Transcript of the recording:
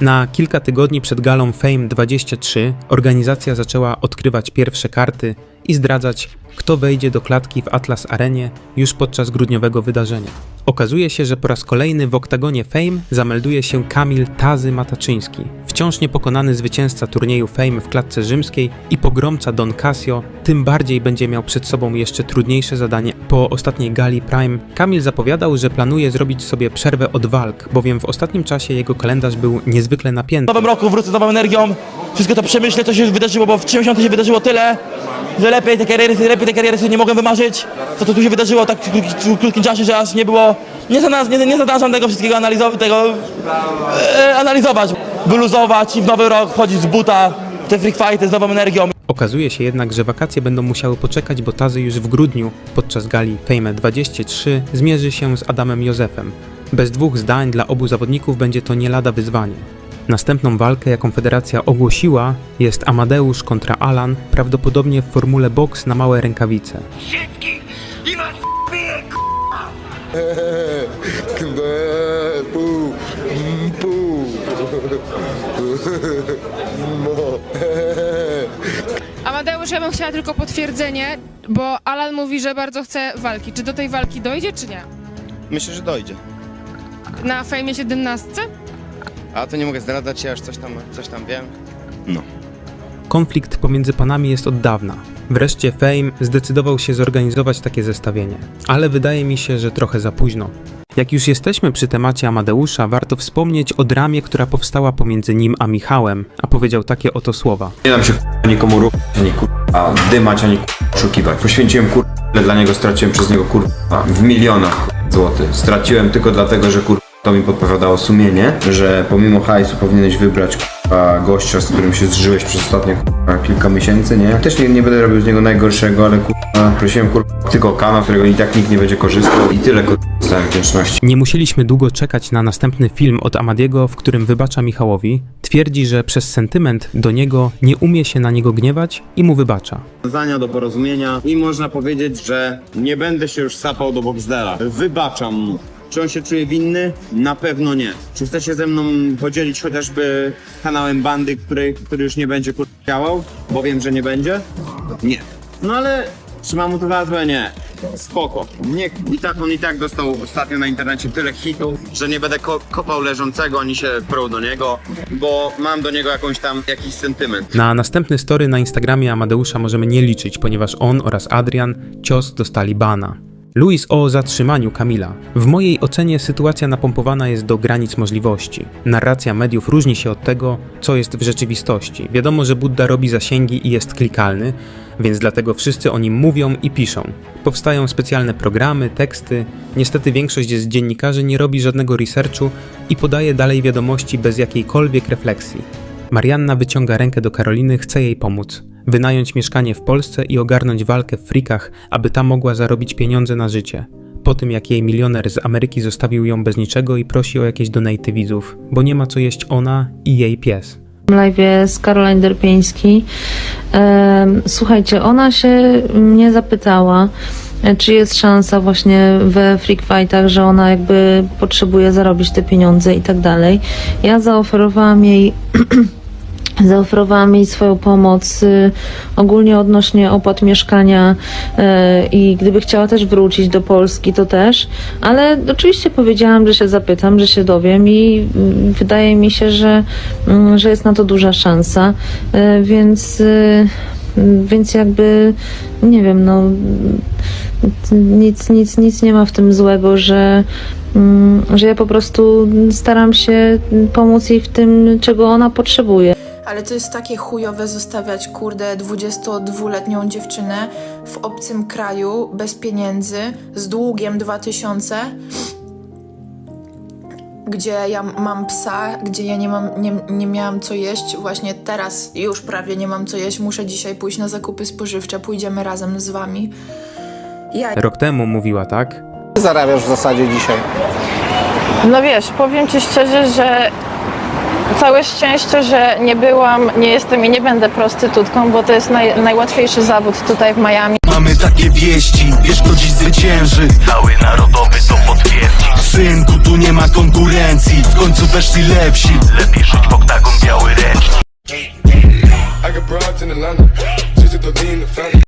Na kilka tygodni przed galą Fame 23 organizacja zaczęła odkrywać pierwsze karty i zdradzać, kto wejdzie do klatki w Atlas Arenie już podczas grudniowego wydarzenia. Okazuje się, że po raz kolejny w oktagonie Fame zamelduje się Kamil Tazy Mataczyński, wciąż niepokonany zwycięzca turnieju Fame w klatce rzymskiej i pogromca Don Casio, tym bardziej będzie miał przed sobą jeszcze trudniejsze zadanie. Po ostatniej gali Prime Kamil zapowiadał, że planuje zrobić sobie przerwę od walk, bowiem w ostatnim czasie jego kalendarz był niezwykle napięty. W nowym roku wrócę z nową energią, wszystko to przemyślę, co się wydarzyło, bo w 3 miesiące się wydarzyło tyle, że lepiej tej kariery, lepiej tej kariery sobie nie mogłem wymarzyć, co to tu się wydarzyło tak w krótkim, krótkim czasie, że aż nie było, nie, nie, nie tego wszystkiego analizować, tego, e, analizować, wyluzować i w nowy rok wchodzić z buta w te freak fighty z nową energią. Okazuje się jednak, że wakacje będą musiały poczekać, bo Tazy już w grudniu podczas gali Fame 23 zmierzy się z Adamem Józefem. Bez dwóch zdań dla obu zawodników będzie to nie lada wyzwanie. Następną walkę, jaką federacja ogłosiła, jest Amadeusz kontra Alan, prawdopodobnie w formule box na małe rękawice. pu, pu. Amadeusz, ja bym chciała tylko potwierdzenie, bo Alan mówi, że bardzo chce walki. Czy do tej walki dojdzie, czy nie? Myślę, że dojdzie. Na fejmie 17? A to nie mogę zdradzać, ja już coś tam, coś tam wiem. Konflikt pomiędzy panami jest od dawna. Wreszcie Fame zdecydował się zorganizować takie zestawienie, ale wydaje mi się, że trochę za późno. Jak już jesteśmy przy temacie Amadeusza, warto wspomnieć o dramie, która powstała pomiędzy nim a Michałem, a powiedział takie oto słowa. Nie dam się k***a, nikomu ruchać, ani kurwa dymać, ani kurwa oszukiwać. Poświęciłem ile dla niego straciłem przez niego kurwa w milionach kurwa, złotych. Straciłem tylko dlatego, że kurwa to mi podpowiadało sumienie, że pomimo hajsu powinieneś wybrać kurwa gościa, z którym się zżyłeś przez ostatnie kurwa kilka miesięcy, nie? Też nie, nie będę robił z niego najgorszego, ale kurwa prosiłem kurwa tylko o kanał, którego i tak nikt nie będzie korzystał i tyle kurwa dostałem wdzięczności. Nie musieliśmy długo czekać na następny film od Amadiego, w którym wybacza Michałowi. Twierdzi, że przez sentyment do niego nie umie się na niego gniewać i mu wybacza. zdania do porozumienia i można powiedzieć, że nie będę się już sapał do Boxdela. Wybaczam mu. Czy on się czuje winny? Na pewno nie. Czy chce się ze mną podzielić chociażby kanałem bandy, który, który już nie będzie kur- działał? Bo wiem, że nie będzie? Nie. No ale czy mam mu to za? Nie. Spoko. Nie, I tak on i tak dostał ostatnio na internecie tyle hitów, że nie będę ko- kopał leżącego, ani się prął do niego, bo mam do niego jakąś tam, jakiś sentyment. Na następny story na Instagramie Amadeusza możemy nie liczyć, ponieważ on oraz Adrian cios dostali bana. Luis o zatrzymaniu Kamila. W mojej ocenie sytuacja napompowana jest do granic możliwości. Narracja mediów różni się od tego, co jest w rzeczywistości. Wiadomo, że Buddha robi zasięgi i jest klikalny, więc dlatego wszyscy o nim mówią i piszą. Powstają specjalne programy, teksty. Niestety większość z dziennikarzy nie robi żadnego researchu i podaje dalej wiadomości bez jakiejkolwiek refleksji. Marianna wyciąga rękę do Karoliny, chce jej pomóc. Wynająć mieszkanie w Polsce i ogarnąć walkę w frikach, aby ta mogła zarobić pieniądze na życie. Po tym jak jej milioner z Ameryki zostawił ją bez niczego i prosi o jakieś donaty widzów, bo nie ma co jeść ona i jej pies. live z Caroline Derpiński. Em, Słuchajcie, ona się mnie zapytała, czy jest szansa właśnie we freak fightach, że ona jakby potrzebuje zarobić te pieniądze i tak dalej. Ja zaoferowałam jej Zaoferowałam jej swoją pomoc y, ogólnie odnośnie opłat mieszkania y, i gdyby chciała też wrócić do Polski, to też. Ale oczywiście powiedziałam, że się zapytam, że się dowiem i y, wydaje mi się, że, mm, że jest na to duża szansa. Y, więc, więc jakby nie wiem, no nic, nic, nic nie ma w tym złego, że, mm, że ja po prostu staram się pomóc jej w tym, czego ona potrzebuje. Ale to jest takie chujowe zostawiać, kurde, 22-letnią dziewczynę w obcym kraju, bez pieniędzy, z długiem 2000, gdzie ja mam psa, gdzie ja nie, mam, nie, nie miałam co jeść. Właśnie teraz już prawie nie mam co jeść. Muszę dzisiaj pójść na zakupy spożywcze. Pójdziemy razem z wami. Ja Rok temu mówiła tak, zarabiasz w zasadzie dzisiaj? No wiesz, powiem Ci szczerze, że Całe szczęście, że nie byłam, nie jestem i nie będę prostytutką, bo to jest naj, najłatwiejszy zawód tutaj w Miami. Mamy takie wieści, wiesz kto dziś zwycięży? Cały narodowy to potwierdzi. Synku, tu nie ma konkurencji W końcu weszli lepsi. Lepiej żyć w oktagon biały ręcznik